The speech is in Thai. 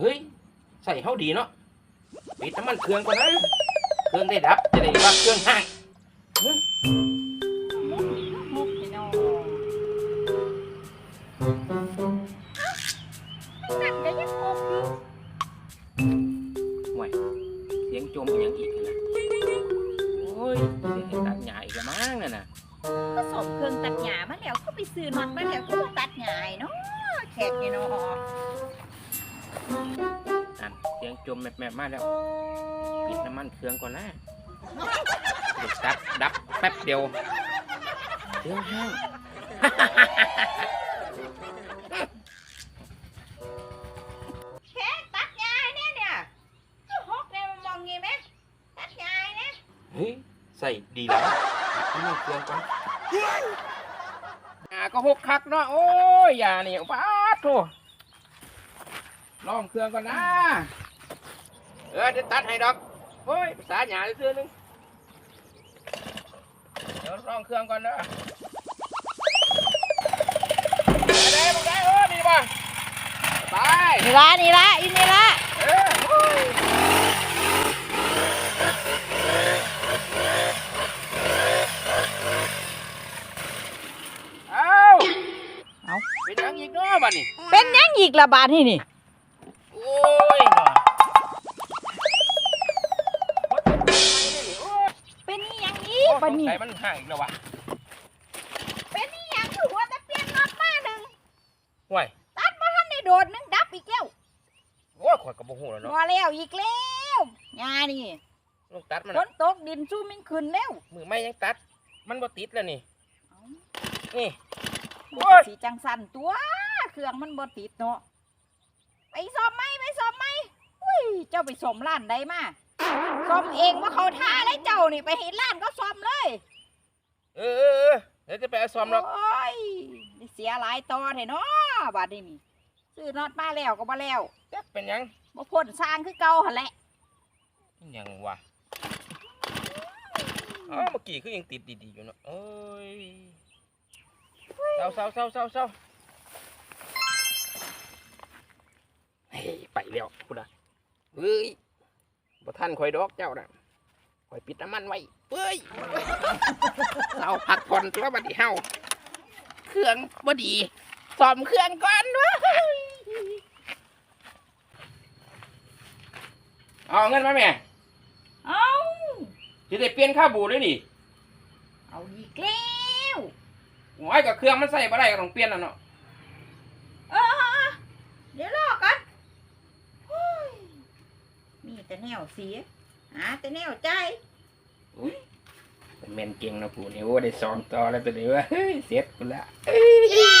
เฮ้ย ใส่เข้าดีเนาะปิดน้ำมันเครื่องก่อนนะ เครื่องได้ดับ จะได้ว่าเครื่องห้างหึมุกมุกพี่น้องนั่นก็ยังมุกอยู่ห่วยเสียงจมอย่างอีกนะโอ้ยเสียงตัดหญ้าอีกและมั้งน่ะนะก็สมเครื่องตัดหญ้ามาแล้วก็ไปซื้อน็อตมาแล้วก็ตัดหญ้าเนาะแขกนี่เนาะ นั่นเสียงจมแมบๆมาแล้ว ปิดน้ำมันเครื่องก่อนนะเดี๋ยวตัดดับแป๊บเดียวเครื่องห้างแขกตัดหญ้าเนี่ยเนี่ยก็ฮอกเนี่ยมันมองงี้ไหมตัดหญ้าเนี่ยเฮ้ยใส่ดีแล้วปิดน้ำมันเครื่องก่อนอ่าก็หกคักเนาะโอ้ยอย่านี่ป้าดโถ ลองเครื่องก่อนนะ เออเดี๋ยวตัดให้ดอกโอ้ยภาษาหยาเสื้อนึงเดี๋ยวลองเครื่องก่อนนะได้ได้ได้โอ้ดีป่ะไปนี่ละนี่ละอีนี่ละเออโอ้ยเอาเอาเป็นหยังอีกเนาะบัดนี้เป็นหยังอีกละบาทนี่นี่ อีกโอ้ยบัดนี้สงสัยมันห่างอีกแล้ววะเป็นอีหยังคือหัวตะเปลี่ยนน็อตมาหนึ่งห่วยตัดมาทันได้โดดหนึงดับอีกแล้วโอ้ยข่อยกระบอกหูแล้วเนาะพอแล้วอีกแล้วงานี่ลูกตัดมันฝอะนตกดินสู้มิงขึ้นแล้วมือไม่ยังตัด มันบ่ติดแล้วนี่เอ้านี่มันโอ้ยก็สีจังสันตัว เครื่องมันบ่ติดเนาะไปซ่อมไหมไปซ่อมไหมอุ้ยเจ้าไปซ่อมร้านใดมา ซ่อมเองว่าเขาท่าได้เจ้านี่ไปเห็นร้านก็ซ่อมเลย เออเออเออเดี๋ยวจะไปเอาซ้อมหรอกโอ้ยเสียหลายตอนเห็นเนาะบาดนี้นี่ซื้อน็อตมาแล้วก็บ่แล้วจักเป็นหยังบ่พ้นสร้างคือเก่าหั่นแหละเป็นหยังวะอ๋อเมื่อกี้คือยังติดดีๆอยู่เนาะโอ้ยเศร้าเศร้าเศร้าเศร้าเศร้าเฮ้ยไปแล้วพูดนะเฮ้ย บ่ท่านคอยดอกเจ้าน่ะคอยปิดน้ำมันไว้เฮ้ยเราพักผ่อนตัวบัดนี้เฮาเครื่องบ่ดีซ่อมเครื่องก่อนเว้ยเอาเงินมาแม่เอ้าจะได้เปลี่ยนค่าบูด้วยนี่ เอาอีกแล้วโอ้ยกับเครื่องมันใส่บ่ได้ก็ต้องเปลี่ยนแล้วเนาะเออเดี๋ยวรอกันโอ้ยมี แต่แนวเสียหาแต่แนวใจเป็นแมนเก่งนะผู้นี่โอ้ได้สอนต่อแล้วตัวนี้ว่าเฮ้ยเสร็จกูละเอ้ย